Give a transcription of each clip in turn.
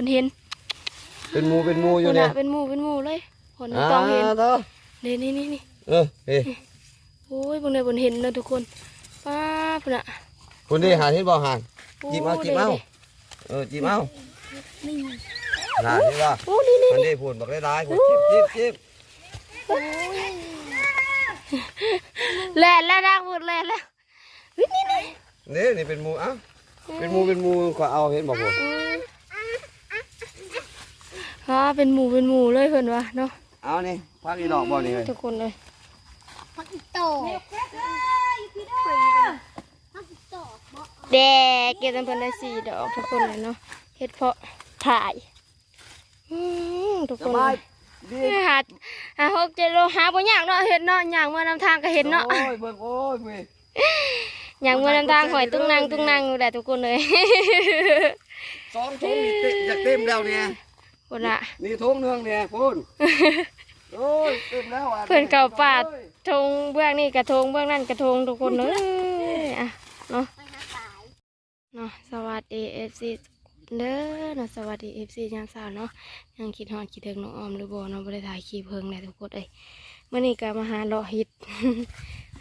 คนเห็นเป็นหมูเป็นหมูอยู่คนเนี่น่ะยเป็นหมู่เป็นหมู่เลยคนอ่าต้องเห็นเด้อนี่นี่นี่นี่เออเฮ้ยโอ้ยบางในบนเห็นนะทุกคนป้าพุ่นน่ะคุณดิหาเห็นบ่หานโอ้จิบเอาจิบเอาด้เออจิบเอาหาที่ว่าโอ้นี่นี่มันได้พูนบักได้ร้ายพูนจิบจิบจิบแล่นแล้วนะพูดแล่นแล้ววินี่นี่นี่นี่เป็นหมูเอ้าเป็นหมูเป็นหมูก็เอาเห็นบ่พูน อ่าเป็นหมู่เป็นหมู่เลยเพิ่นว่าเนาะเอานี่พักอีดอกบ่นี่เฮ้ยทุกคนเลยพักอีโตพักอีโตบ่แดกเก็บจำเพิ่นได้สี่ดอกทุกคนเลยเนาะเฮ็ดเพาะถ่ายอืมทุกสคนบายดีหาหาหกเจ็ดโลหาบ่ยากเนาะเห็นเนาะย่างเมื่อนำทางก็เห็นเนาะโอ้ยเบิ่งโอ้ยเว้ยย่างเมื่อนำทางหอยตุ้งนางตุ้งนางอยู่แหละทุกคนเลยสองถุงนี่เต็มอยากเต็มแล้วเนี่ย คนละนี่ถุงหนึงเนี่ยพูนโอ้ยเต็มแล้วอะเพิ่นเก่าปาดทงเบื้องนี่กระทงเบื้องนั่นกระทงทุกคนเลยอะเนาะไปหาสายเนาะสวัสดีเอฟซีเด้อเนาะสวัสดีเอฟซียามสาวเนาะยังคิดฮอดคิดถึงน้องออมหรือบ่เนาะบ่ได้ถ่ายคลิปเพิ่งเลยทุกคนเอ้ยมื้อนี้ก็มาหาเลาะเฮ็ด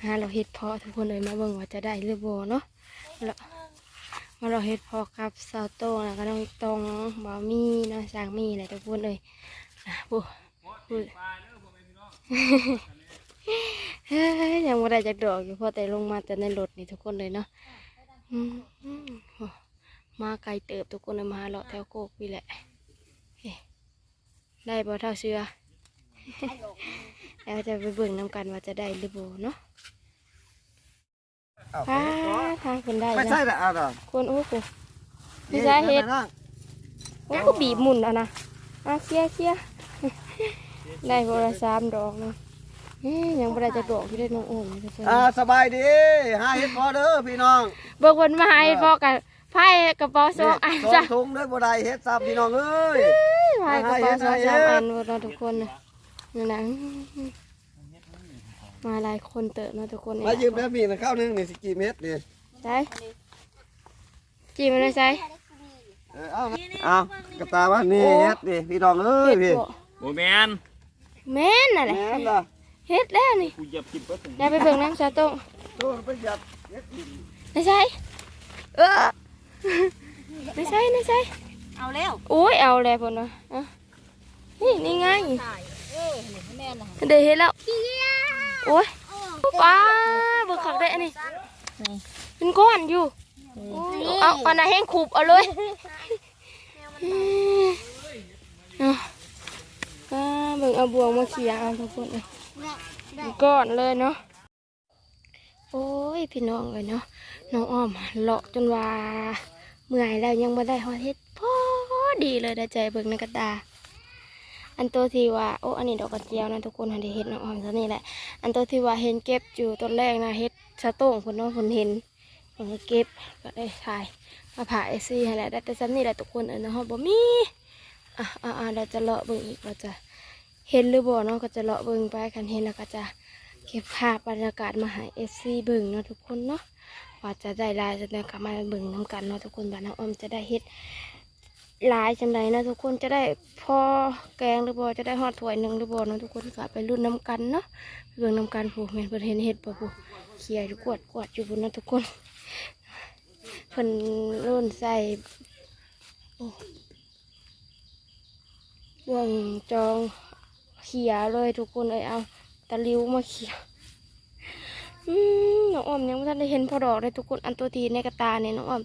หาเลาะเฮ็ดเพาะทุกคนเอ้ยมาเบิ่งว่าจะได้หรือบ่เนาะแล้ว มาเลาเฮ็ดพาะกับสาโต้งแล้วก็น้องตองบ่มีเนาะสางมีแหละทุกคนเอ้ยอะปุ๊ปุ๊เฮ้ยยังไม่ได้จากดอกอยู่พอแต่ลงมาแต่ในรถนี่ทุกคนเลยเนาะมาไกลเติบทุกคนเลยมาเลาะแถวโคกนี่แหละได้บ่เท่าเชือแล้วจะไปเบิ่งน้ำกันว่าจะได้หรือบ่เนาะ เอาป้าทางคนได้ไม่ใช่นะละเอาดอกคนโอ้โหไม่ใช่เห็ดนั่งโอ้ก็บีบหมุนเอะนะอะเคลียร์เคลียร์ได้บ่ละสามดอกเนาะเฮ้ยยังไม่ได้จากดอกที่ได้น้องโอ้ยทุกคนอ่าสบายดีหาเห็ดพอเด้อพี่น้อง เบิกวันมาให้พ่อกันไพ่กระเป๋าสองอันสอจ้ะงถุงเด้อบ่ได้เฮ็ดซ้ำพี่น้องเอ้ยไพ่กระเป๋าสองสามอันหมดเนาะทุกคนนะนี่นะ มาหลายคนเติบเนาะทุกคนมายืเนี่ยมแล้วมีนะข้าวหนึงนี่สิกี่เม็ดนี่ใช่จีมันได้ใช่เออเอาเอากระตาว่านี่เฮ็ดนี่พี่น้องเอ้ยเฮ็ดพี่บ่โมแมนแม่นน่ะแหละแม่นล่ะเฮ็ดแล้วนี่กูเหยียบกินเบิดได้ไปเบิ่งน้ำชาโต้งโตไปหยัดเฮ็ดกินได้ใช่เออได้ใช่ได้ใช่เอาแล้วโอ้ยเอาแล้วพ่นนะอะนี่นี่ไงถ่ายเออแม่น่ะได้เฮ็ดแล้ว โอ้ยป้าเบิกขักได้อันนี้เป็นก้อนอยู่เอาอันนั้นแห้งขูบเอาเลยเอาอ่าเบิ่งเอาบวงมาเขียเอาทุกคนเลยก้อนเลยเนาะโอ้ยพี่น้องเลยเนาะน้องอ้อมเลาะจนว่าเมื่อยแล้วยังไม่ได้ฮอดเฮ็ดพอดีเลยได้ใจเบิ่งในกระดาษ อันตัวที่ว่าโอ้อันนี้ดอกกระเจียวนะทุกคนหันได้เฮ็ดน้องออมเท่านี้แหละ อันตัวที่ว่าเห็นเก็บอยู่ต้นแรกนะเฮ็ดสะโต้งคนน้องคนเห็นผมก็เก็บก็ได้ถ่ายมาผ่าไอซี่ให้แหละได้แต่ซ้ำนี่แหละทุกคนเออนะฮะบ่มีอะอะอะเราจะเลาะเบิ่งอีกว่าจะเห็นหรือบ่เนาะก็จะเลาะเบิ่งไปกันเห็นแล้วก็จะเก็บภาพบรรยากาศมาให้เอซีเบิ่งเนาะทุกคนเนาะว่าจะได้ลายจะได้กลับมาเบิ่งน้กันเนาะทุกคนบ้านน้องอ้อมจะได้เฮ็ด หลายจังไดนะทุกคนจะได้พอแกงหรือบ่จะได้ฮอดถ้วยหนึ่งหรือบ่เนะทุกคนก็ไปรุ่นน้กันเนาะเบิ่งน้กันผู้แม่นเพิ่นเห็นเฮ็ดบ่ผู้เคลียร์อยู่กวดกวดอยู่พุ่นนะทุกคนเพิ่นรุ่นใส่โอ้เรื่องจองเขี่ยเลยทุกคนเอ้ยเอาตะลิวมาเขี่ยน้องอ้อมยังไม่ทันได้เห็นพอดอกเลยทุกคนอันตัวทีในกระตาเนี่ยน้องอ้อม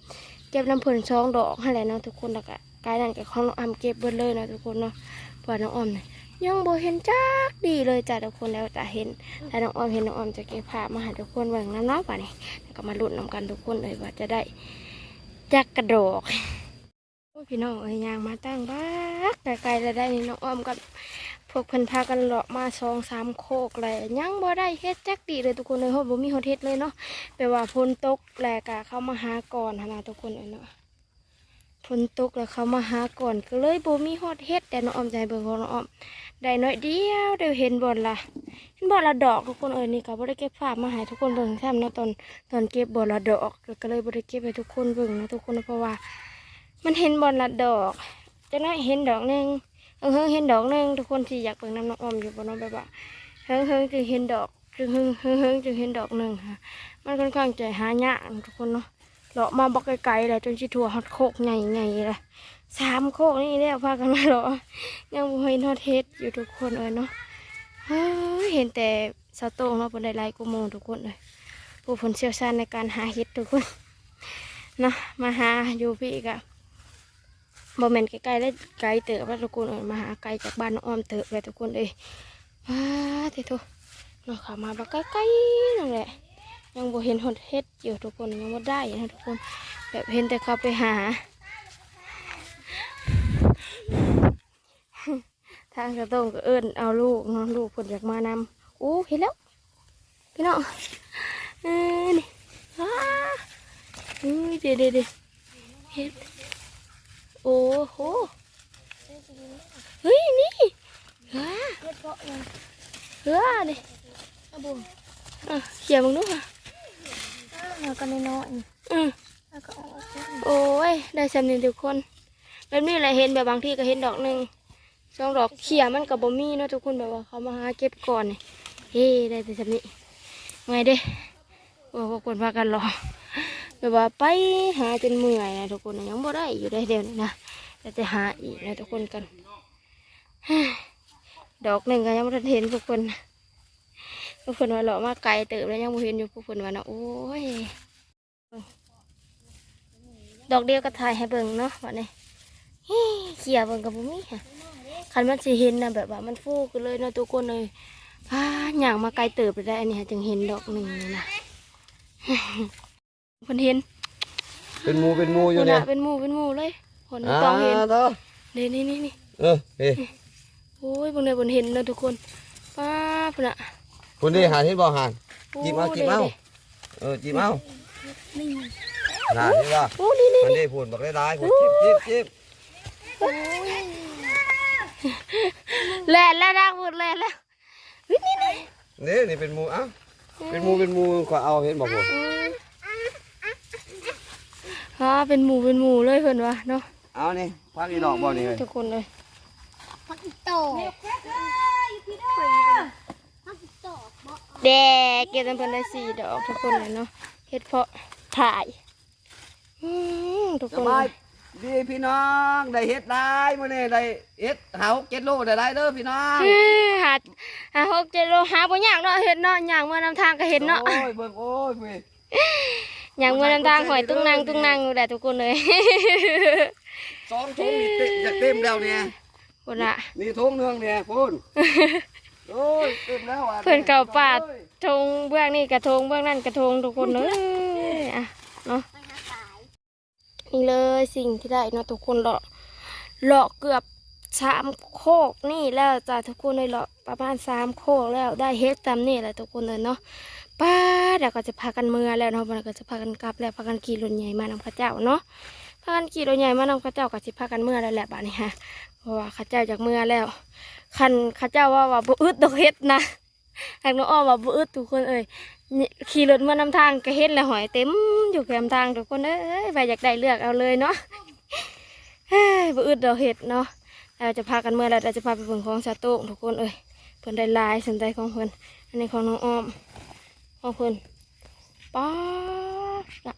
เก็บน้ำเพิ่นสองดอกให้และเนาะทุกคนแล้วก็ กายนั่นกับของน้องอ้อมเก็บเบิดเลยนะทุกคนเนาะเพราะว่าน้องอ้อมเนี่ยยังบ่เห็นจักดีเลยจ้ะทุกคนแล้วจะเห็นถ้าน้องอ้อมเห็นน้องอ้อมจะเก็บภาพมาให้ทุกคนเบิ่งน้ำเน้อยป่ะนี่แล้วก็มาลุ้นนำกันทุกคนเลยว่าจะได้จักกระโดกโอ้พี่น้องเอ้ยยางมาตั้งบ้ากไกลๆแล้วได้นี่น้องอ้อมกับพวกเพิ่นพากันเลาะมาสองสามโคกเลยยังบ่ได้เฮ็ดจักดีเลยทุกคนเลยเพราะบ่มีฮเฮ็ดเลยเนาะแปลว่าฝนตกแลกะเข้ามาหาก่อนหั้นนะทุกคนเอ้ยเนาะ ฝนตกแล้วเขามาหาก่อนก็เลยโบมีฮอดเฮ็ดแต่น้องออมใจเบิ่งของน้องออมได้น้อยเดียวเดี๋ยวเห็นบ่อนละเห็นบอนละดอกทุกคนเอ้ยนี่ก็บ่ได้เก็บภาพมาให้ทุกคนเบิ่งแซมนะตอนตอนเก็บบอลละดอกก็เลยบริเก็บให้ทุกคนเบิ่งนะทุกคนเพราะว่า มันเห็นบอลละดอกจะน้อยเห็นดอกหนึงเฮงเฮิงเห็นดอกหนึ่งทุกคนที่อยากเบิ่งน้ำน้องออมอยู่บ่เน้องแบบว่าเฮิงเฮิงจึงเห็นดอกจึงเฮิงเฮิงเฮงจึงเห็นดอกหนึ่งค่ะมันค่อนข้างใจหายากทุกคนเนาะ เลาะมาบอกไกลๆเลยจนชิทัวฮอดโคกใหญ่ๆเลยสามโคกนี่แล้วพากันมาเลาะยังบ่เห็นฮอดเฮ็ดอยู่ทุกคนเลยเนาะเฮ้ยเห็นแต่สาโต้เนาะเพิ่นได้หลกูโมงทุกคนเลยผู้ผลเชี่ยวชาญในการหาเฮ็ดทุกคนเนาะมาหาอยู่พี่กะบ่แม่นใกล้ๆเลยไกลเติบแล้วทุกคนเอ้ยมาหาไกลจากบ้านน้องอ้อมเติบเลยทุกคนเอ้ยว้าติโตเนาขามาบักใกลๆนั่นแหละ ยังบ่เห็นหดเฮ็ดอยู่ทุกคนยังบ่ได้นะทุกคนแบบเห็นแต่เขาไปหา ทางกระต้งก็เอิ้นเอาลูกเนาะลูกเพิ่นอยากมานำโอ้เห็นแล้วพี่น้องเออนี่ว้าเอ้ยเดี๋ยวเดี๋ยวเด็ดเฮ็ดโอ้โหเฮ้ยนี่ว้าเฮ็ดเพาะเลยว้านี่เอาบุ้งอะเขี่ยมึงดูค่ะ แล้วก็น้อยอืมๆแล้วก็เอาออกไปโอ้ย ได้สำเนียงทุกคน แบบนี้แหละเห็นแบบบางที่ก็เห็นดอกหนึ่งสองดอกเขี่ยมันกับบ่มีเนาะทุกคนแบบว่าเขามาหาเก็บก่อนนี่เฮ้ได้แต่สำนี้ไงเด้โอ้พวกคนพากันรอแบบว่าไปหาจนเมื่อยนะทุกคนยังบ่ได้อยู่ได้เดียวนี่นะแต่จะหาอีกนะทุกคนกันดอกหนึ่งก็ยังไม่ทันเห็นทุกคนทุ กคนว่าเลาะมาไกลเติบแล้วยังไม่เห็นอยู่ทุกคนว่านะโอ้ยดอกเดียวก็ถ่ายให้เบิ่งเนาะวันนี้เฮ้ยเขี่ยเบิ่งกับบุมี่ค่ะคันมันสิเห็นนะแบบว่ามันฟูกันเลยเนาะทุกคนเลยพาหย่างมาไกลเติบไปได้อันนี้ค่ะจึงเห็นดอกหนึ่งนี่นะเพิ่นเห็น เป็นหมูเป็นหมูอยู่คนเนี่น่ะยเป็นหมู่เป็นหมู่เลยคนอ่าต้องเห็นเด้อนี่นี่นี่นี่เออเฮ้ยโอ้ยเบิ่งเลยเพิ่นเห็นเนาะทุกคนป้าเพิ่นน่ะ คุณนี่หาที่บ่หานโอ้จิบเอาจิบเอาด้เออจีบเอานี่หาที่ว่าโอ้นี่นี่มันได้พูนบักได้ร้ายพูนจิบจิบจิบแล่นแล้วนะพูดแล่นแล้วเฮ้ยนี่นี่นี่นี่เป็นหมูเอ้าเป็นหมูเป็นหมูขอเอาเห็นบอกผมฮะเป็นหมู่เป็นหมู่เลยเพิ่นว่าเนาะเอานี่พักอีดอกบ่นี่เลยทุกคนเลยพักอีโตพักอีโตบ่ แดกเก็บน้ำเพิ่นได้สี่ดอกทุกคนเลยเนาะเฮ็ดเพาะถ่ายอืมทุกสคนบายดีพี่น้องได้เฮ็ดได้มื้อนี้ได้เฮ็ดหาหกเจ็ดโลได้ได้เด้อพี่น้องอื้อหาหาหกเจ็ดโลหาบ่ยากเนาะเห็นเนาะย่างเมื่อนำทางก็เห็นเนาะโอ้ยเบิ่งโอ้ยเว้ยย่างเมื่อนำทางหอยตุ้งนางตุ้งนางอยู่แหละทุกคนเลยสองถุงนี่เต็มจะเต็มแล้วเนี่ยคนน่ะนี่ถุงหนึงเนี่ยพุ่นโอ้ย เต็มแล้วอะเพิ่นเก่าปาดทงเบื้องนี่กระทงเบื้องนั่นกระทงทุกคนเลยอะเนาะนี่เลยสิ่งที่ได้เนาะทุกคนเลาะเลาะเกือบสามโคกนี่แล้วจ้ะทุกคนเลยเลาะประมาณสามโคกแล้วได้เฮ็ดตามนี่แหละทุกคนเลยเนาะป้าเดี๋ยวก็จะพากันเมื่อแล้วเนาะมันก็จะพากันกลับแล้วพากันขี่รถใหญ่มานำข้าเจ้าเนาะพากันขี่รถใหญ่มานำข้าเจ้าก็จะพากันเมื่อแล้วแหละบ้านนี้ฮะ เพราะว่าข้าเจ้าจากเมื่อแล้ว คันข้าเจ้าว่าว่าบุอึดดอกเฮ็ดนะทางน้องอ้อมว่าบุอึดทุกคนเอ้ยขี่รถเมานำทางก็เฮ็ดแล้วหอยเต็มอยู่แคมทางทุกคนเอ้ยไปอยากได้เลือกเอาเลยเนาะเฮ้ยบ่อึดดอกเห็ดเนาะเราจะพากันเมื่อไรเราจะพาไปเบิ่งของสาโต้ทุกคนเอ้ยเพิ่นได้ลายสนใจของเพิ่นอันนี้ของน้องอ้อมของเพิ่นป้าน่ะ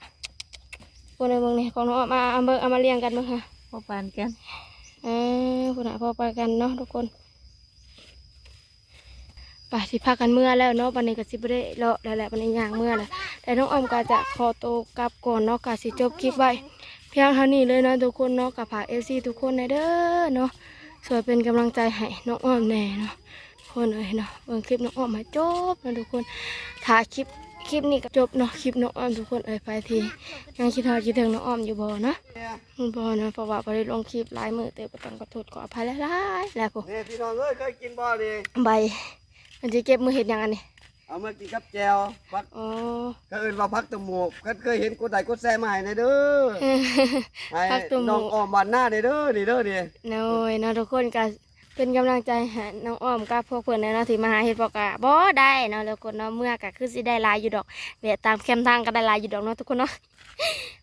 คนในเมืองนี่ของน้องอ้อมมาเอาเบิ่งเอามาเรียงกันเบิ่งค่ะพอปานกัน ออคนน่ะพอไปกันเนาะทุกคนไปสิพากันเมื่อแล้วเนาะวันนี้ก็สิบ่ได้เลาะแล้วแหละวันนี้ย่างเมื่อแล้วแต่น้องออมก็จะขอตัวกลับก่อนเนาะก็สิจบคลิปไว้เพียงเท่านี้เลยเนาะทุกคนเนาะกับผาเอซีทุกคนในเด้อเนาะสวยเป็นกำลังใจให้น้องอ้อมแน่เนาะคนเอ้ยเนาะเบิ่งคลิปน้องอ้อมมาจบเนาะทุกคนถ่ายคลิป ลิปนี้ก็จบเนาะคลิปน้องอ้อมทุกคนเอ้ยไปทียังคิดทอดคิดถึงน้องอ้อมอยู่บ่เนาะเนี่ยบ่เนาะเพราะว่าบ่ได้ลงคลิปหลายมื้อเตอก็ต้องขอโทษขออภัยหลายๆแล้วพวกนี่พี่น้องเอ้ยเคยกินบ่ดิใบมันจะเก็บมือเห็ดหยังอันนี้เอามากินกับแจวพักอ๋อก็เอิ้นว่าพักตะหมูกก็เคยเห็นกดไดกดแซ่มาให้ในเด้อให้พักตุ่มหน้มูองอ้อมบ้านหน้าในเด้อนี่เด้อนี่น้อยเนาะทุกคนก็ เป็นกำลังใจให้น้องอ้อมกับพวกเพื่อนเนาะที่มาหาเห็ดปอกะบ่ได้เนาะแล้วคนเนาะเมื่อก็คือสิได้หลายอยู่ดอกแวะตามแคมทางก็ได้หลายอยู่ดอกเนาะทุกคนเนาะ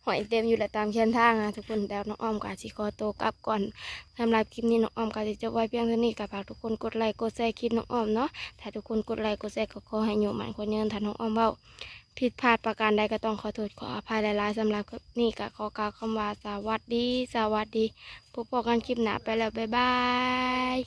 หอยเต็มอยู่แหละตามเชียนทางนะทุกคนแล้วน้องอ้อมกาสิขอโตวกลับก่อนสำหรับคลิปนี้น้องอ้อมกาสิจะไว้เพียงเท่านี้กับฝากทุกคนกดไลค์กดแชร์คลิปน้องอ้อมเนาะถ้าทุกคนกดไลค์กดแชร์ก็ขอให้อยู่หมันคนเยินถ้าน้องอ้อมเบ้าผิดพลาดประการใดก็ต้องขอโทษขออภัยหลายๆสำหรับนี้ก็ขอกล่าวคำว่าสวัสดี สวัสดีพบกันคลิปหน้าไปแล้ว บ๊ายบาย